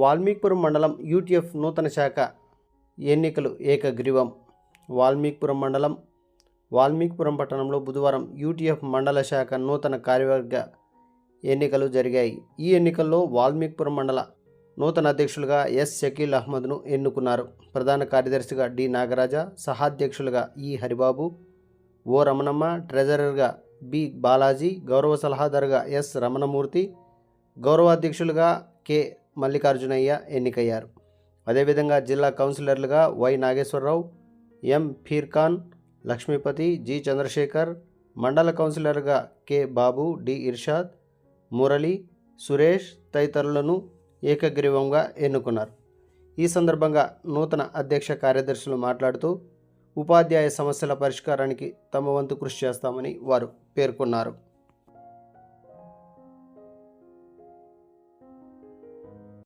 వాల్మీకిపురం మండలం యూటీఎఫ్ నూతన శాఖ ఎన్నికలు ఏకగ్రీవం. వాల్మీకిపురం మండలం వాల్మీకిపురం పట్టణంలో బుధవారం యూటీఎఫ్ మండల శాఖ నూతన కార్యవర్గ ఎన్నికలు జరిగాయి. ఈ ఎన్నికల్లో వాల్మీకిపురం మండల నూతన అధ్యక్షులుగా ఎస్ షకీల్ అహ్మద్ను ఎన్నుకున్నారు. ప్రధాన కార్యదర్శిగా డి నాగరాజ సహాధ్యక్షులుగా ఈ హరిబాబు ఓ రమణమ్మ ట్రెజరర్గా బి బాలాజీ గౌరవ సలహాదారుగా ఎస్ రమణమూర్తి గౌరవాధ్యక్షులుగా కె మల్లికార్జునయ్య ఎన్నికయ్యారు. అదేవిధంగా జిల్లా కౌన్సిలర్లుగా Y Nageswararao M Firkhan Lakshmipathi G Chandrasekhar మండల కౌన్సిలర్గా కె బాబు డి ఇర్షాద్ మురళి సురేష్ తదితరులను ఏకగ్రీవంగా ఎన్నుకున్నారు. ఈ సందర్భంగా నూతన అధ్యక్ష కార్యదర్శులు మాట్లాడుతూ ఉపాధ్యాయ సమస్యల పరిష్కారానికి తమ వంతు కృషి చేస్తామని వారు పేర్కొన్నారు.